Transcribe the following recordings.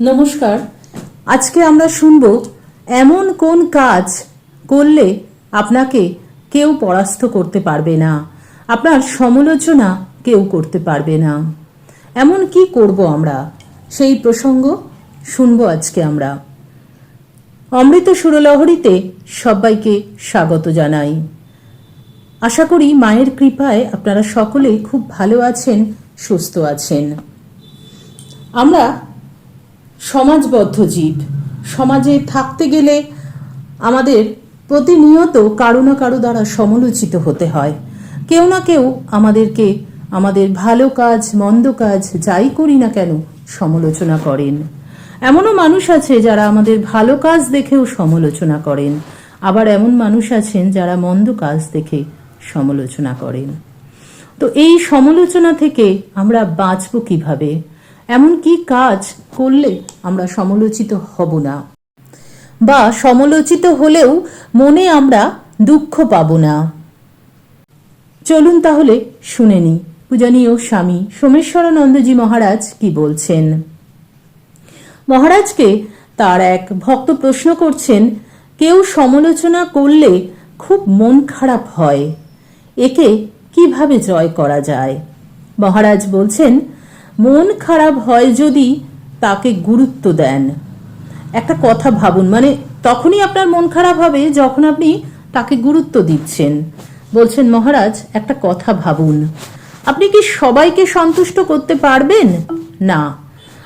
নমস্কার। আজকে আমরা শুনব এমন কোন কাজ করলে আপনাকে কেউ পরাস্ত করতে পারবে না, আপনার সমালোচনা কেউ করতে পারবে না। এমন কি করব আমরা? সেই প্রসঙ্গ শুনব আজকে আমরা। অমৃত সুরলহরীতে সবাইকে স্বাগত জানাই। আশা করি মায়ের কৃপায় আপনারা সকলে খুব ভালো আছেন, সুস্থ আছেন। আমরা সমাজবদ্ধ জীব। সমাজে থাকতে গেলে আমাদের প্রতিনিয়ত কারও না কারও দ্বারা সমালোচিত হতে হয়। কেউ না কেউ আমাদেরকে আমাদের ভালো কাজ, মন্দ কাজ যাই করি না কেন সমালোচনা করেন। এমনও মানুষ আছে যারা আমাদের ভালো কাজ দেখেও সমালোচনা করেন। আবার এমন মানুষ আছেন যারা মন্দ কাজ দেখে সমালোচনা করেন। তো এই সমালোচনা থেকে আমরা বাঁচব কীভাবে? এমন কি কাজ করলে আমরা সমালোচিত হব না। বা সমালোচিত হলেও মনে আমরা দুঃখ পাব না। চলুন তাহলে শুনে নি। পূজনীয় স্বামী সোমেশ্বরানন্দজি মহারাজ কি বলছেন? মহারাজকে তার এক ভক্ত প্রশ্ন করছেন, কেউ সমালোচনা করলে খুব মন খারাপ হয়, একে কীভাবে জয় করা যায়? মহারাজ বলছেন মন খারাপ হয় যদি তাকে গুরুত্ব দেন। একটা কথা ভাবুন মানে তখনই আপনার মন খারাপ হবে যখন আপনি তাকে গুরুত্ব দিচ্ছেন। বলছেন, মহারাজ, একটা কথা ভাবুন। আপনি কি সবাইকে সন্তুষ্ট করতে পারবেন? না।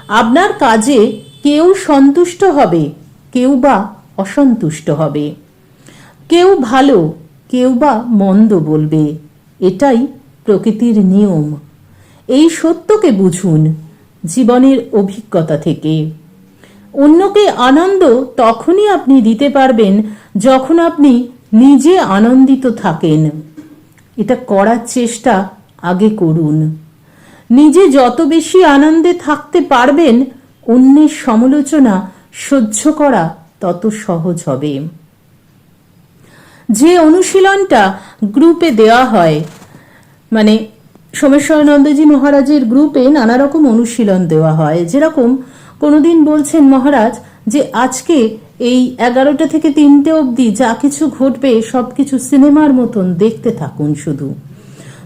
আপনার কাজে কেউ সন্তুষ্ট হবে, কেউ বা অসন্তুষ্ট হবে। কেউ ভালো, কেউ বা মন্দ বলবে। এটাই প্রকৃতির নিয়ম। এই সত্যকে বুঝুন, জীবনের অভিজ্ঞতা থেকে। অন্যকে আনন্দ তখনই আপনি দিতে পারবেন যখন আপনি নিজে আনন্দিত থাকেন। এটা করার চেষ্টা আগে করুন। নিজে যত বেশি আনন্দে থাকতে পারবেন, অন্যের সমালোচনা সহ্য করা তত সহজ হবে। যে অনুশীলনটা গ্রুপে দেওয়া হয় মানে সোমেশ্বরানন্দজি মহারাজের গ্রুপে নানা রকম অনুশীলন দেওয়া হয়। যেরকম কোনোদিন বলছেন মহারাজ যে, আজকে এই এগারোটা থেকে তিনটে অবধি যা কিছু ঘটবে সব কিছু সিনেমার মতন দেখতে থাকুন শুধু।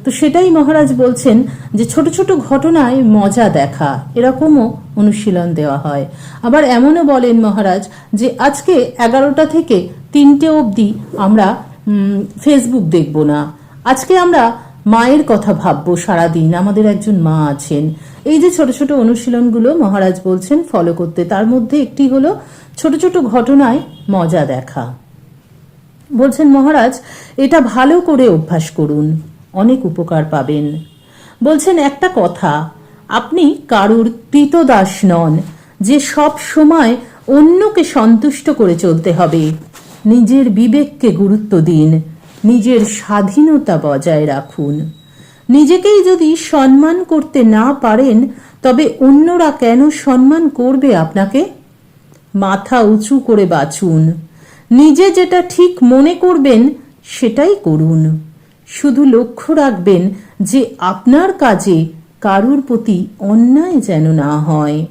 তো সেটাই মহারাজ বলছেন যে, ছোট ছোট ঘটনায় মজা দেখা, এরকমও অনুশীলন দেওয়া হয়। আবার এমনও বলেন মহারাজ যে, আজকে এগারোটা থেকে তিনটে অবধি আমরা ফেসবুক দেখব না। আজকে আমরা মায়ের কথা ভাববো, সারাদিন আমাদের একজন মা আছেন। এই যে ছোট ছোট অনুশীলনগুলো মহারাজ বলছেন, ফলো করতে, তার মধ্যে একটি হলো ছোট ছোট ঘটনায় মজা দেখা। বলছেন, মহারাজ, এটা ভালো করে অভ্যাস করুন, অনেক উপকার পাবেন। বলছেন, একটা কথা, আপনি কারুর কৃতদাস নন, যে সব সময় অন্যকে সন্তুষ্ট করে চলতে হবে। নিজের বিবেককে গুরুত্ব দিন নিজের স্বাধীনতা বজায় রাখুন। নিজেকেই যদি সম্মান করতে না পারেন, তবে অন্যরা কেন সম্মান করবে আপনাকে? মাথা উঁচু করে বাঁচুন। নিজে যেটা ঠিক মনে করবেন, সেটাই করুন। শুধু লক্ষ্য রাখবেন যে আপনার কাজে কারুর প্রতি অন্যায় যেন না হয়।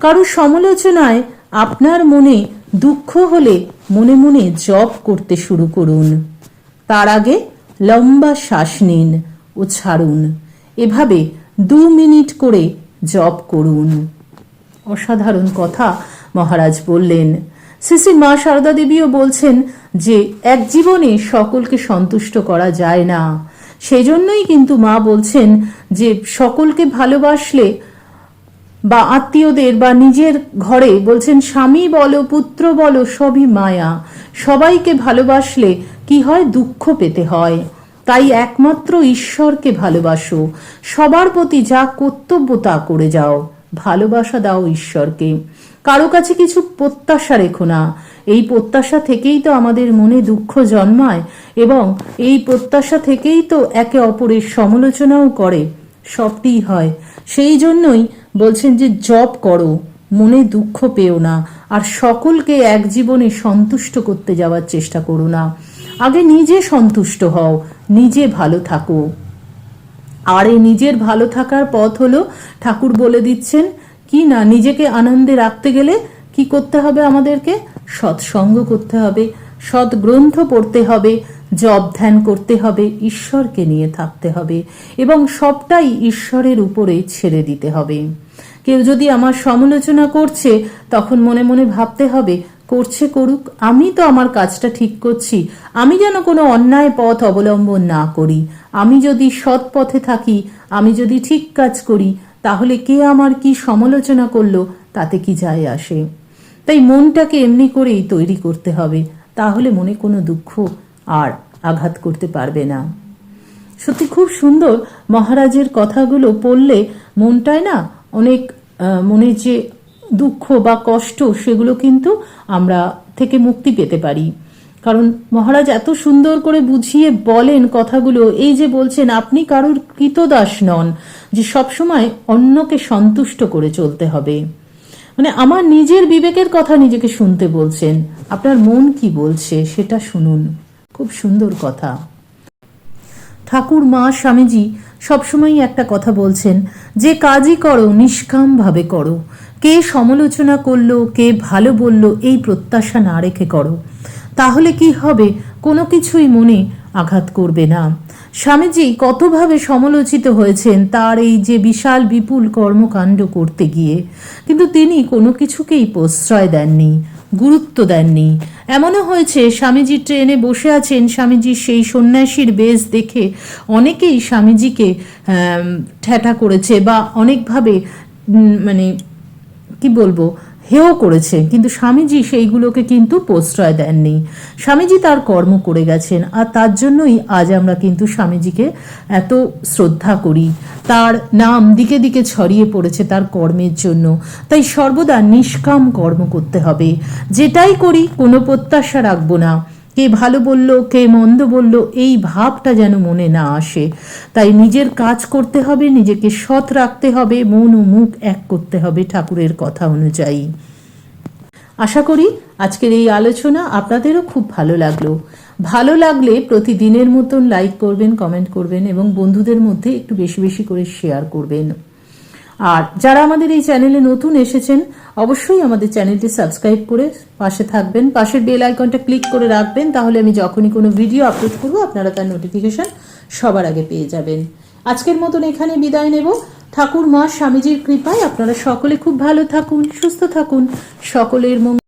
কারও সমালোচনায় আপনার মনে দুঃখ হলে মনে মনে জপ করতে শুরু করুন। তার আগে লম্বা শ্বাস নিন ও ছাড়ুন। এভাবে দু মিনিট করে জপ করুন। অসাধারণ কথা মহারাজ বললেন। শ্রী মা সারদা দেবীও বলছেন যে, এক জীবনে সকলকে সন্তুষ্ট করা যায় না। সেই জন্যই কিন্তু মা বলছেন যে, সকলকে ভালোবাসলে বা আত্মীয়দের বা নিজের ঘরে বলছেন, স্বামী বলো, পুত্র বলো, সবই মায়া। সবাইকে ভালোবাসলে কি হয় দুঃখ পেতে হয়। তাই একমাত্র ঈশ্বরকে ভালোবাসো। সবার প্রতি যা কর্তব্য তা করে যাও। ভালোবাসা দাও ঈশ্বরকে। কারও কাছে কিছু প্রত্যাশা রেখো না। এই প্রত্যাশা থেকেই তো আমাদের মনে দুঃখ জন্মায় এবং এই প্রত্যাশা থেকেই তো একে অপরের সমালোচনাও করে। সবটিই হয়। সেই জন্যই বলছেন যে জব করো। মনে দুঃখ পেও না। আর সকলকে এক জীবনে সন্তুষ্ট করতে যাওয়ার চেষ্টা করো না। আগে নিজে সন্তুষ্ট হও, নিজে ভালো থাকো। আর এই নিজের ভালো থাকার পথ হলো, ঠাকুর বলে দিচ্ছেন, কি না নিজেকে আনন্দে রাখতে গেলে কি করতে হবে আমাদেরকে? সৎসঙ্গ করতে হবে সৎ গ্রন্থ পড়তে হবে, জপ ধ্যান করতে হবে, ঈশ্বরকে নিয়ে থাকতে হবে এবং সবটাই ঈশ্বরের উপরে ছেড়ে দিতে হবে। কেউ যদি আমার সমালোচনা করছে, তখন মনে মনে ভাবতে হবে, করছে করুক, আমি তো আমার কাজটা ঠিক করছি। আমি যেন কোনো অন্যায় পথ অবলম্বন না করি। আমি যদি সৎ পথে থাকি, আমি যদি ঠিক কাজ করি, তাহলে কে আমার কি সমালোচনা করল, তাতে কি যায় আসে? তাই মনটাকে এমনি করেই তৈরি করতে হবে। তাহলে মনে কোনো দুঃখ আর আঘাত করতে পারবে না। সত্যি খুব সুন্দর মহারাজের কথাগুলো পড়লে মনটায় না অনেক মনের যে দুঃখ বা কষ্ট, সেগুলো কিন্তু আমরা থেকে মুক্তি পেতে পারি। কারণ মহারাজ এত সুন্দর করে বুঝিয়ে বলেন কথাগুলো, এই যে বলছেন, আপনি কারোর কৃতদাস নন, যে সবসময় অন্যকে সন্তুষ্ট করে চলতে হবে। মানে আমার নিজের বিবেকের কথা নিজেকে শুনতে বলছেন, আপনার মন কি বলছে সেটা শুনুন। খুব সুন্দর কথা। ঠাকুর মা স্বামীজি সবসময়ই একটা কথা বলছেন, যে কাজই করো, নিষ্কামভাবে করো। কে সমালোচনা করল, কে ভালো বলল, এই প্রত্যাশা না রেখে করো। তাহলে কি হবে? কোনো কিছুই মনে আঘাত করবে না। স্বামীজি কতভাবে সমালোচিত হয়েছেন তার এই যে বিশাল বিপুল কর্মকাণ্ড করতে গিয়ে। কিন্তু তিনি কোনো কিছুকেই প্রশ্রয় দেননি, গুরুত্ব দেননি। এমনও হয়েছে, স্বামীজি ট্রেনে বসে আছেন স্বামীজির সেই সন্ন্যাসীর বেশ দেখে অনেকেই স্বামীজিকে ঠেটা করেছে বা অনেকভাবে মানে কি বলব হেও করেছেন কিন্তু স্বামীজি সেইগুলোকে কিন্তু প্রশ্রয় দেননি। স্বামীজি তার কর্ম করে গেছেন আর তার জন্যই আজ আমরা কিন্তু স্বামীজিকে এত শ্রদ্ধা করি। তার নাম দিকে দিকে ছড়িয়ে পড়েছে তার কর্মের জন্য। তাই সর্বদা নিষ্কাম কর্ম করতে হবে। যেটাই করি কোনো প্রত্যাশা রাখব না। কে ভালো বলল, কে মন্দ বলল, এই ভাবটা যেন মনে না আসে। তাই নিজের কাজ করতে হবে, নিজেকে সৎ রাখতে হবে, মন ও মুখ এক করতে হবে ঠাকুরের কথা অনুযায়ী। আশা করি আজকের এই আলোচনা আপনাদেরও খুব ভালো লাগল। ভালো লাগলে প্রতিদিনের মতন লাইক করবেন কমেন্ট করবেন এবং বন্ধুদের মধ্যে একটু বেশি বেশি করে শেয়ার করবেন। আর যারা আমাদের এই চ্যানেলে নতুন এসেছেন, অবশ্যই আমাদের চ্যানেলটি সাবস্ক্রাইব করে পাশে থাকবেন। পাশের বেল আইকনটা ক্লিক করে রাখবেন, তাহলে আমি যখনই কোনো ভিডিও আপলোড করব, আপনারা তার নোটিফিকেশন সবার আগে পেয়ে যাবেন। আজকের মতন এখানে বিদায় নেব। ঠাকুর মা স্বামীজির কৃপায় আপনারা সকলে খুব ভালো থাকুন, সুস্থ থাকুন। সকলের মঙ্গল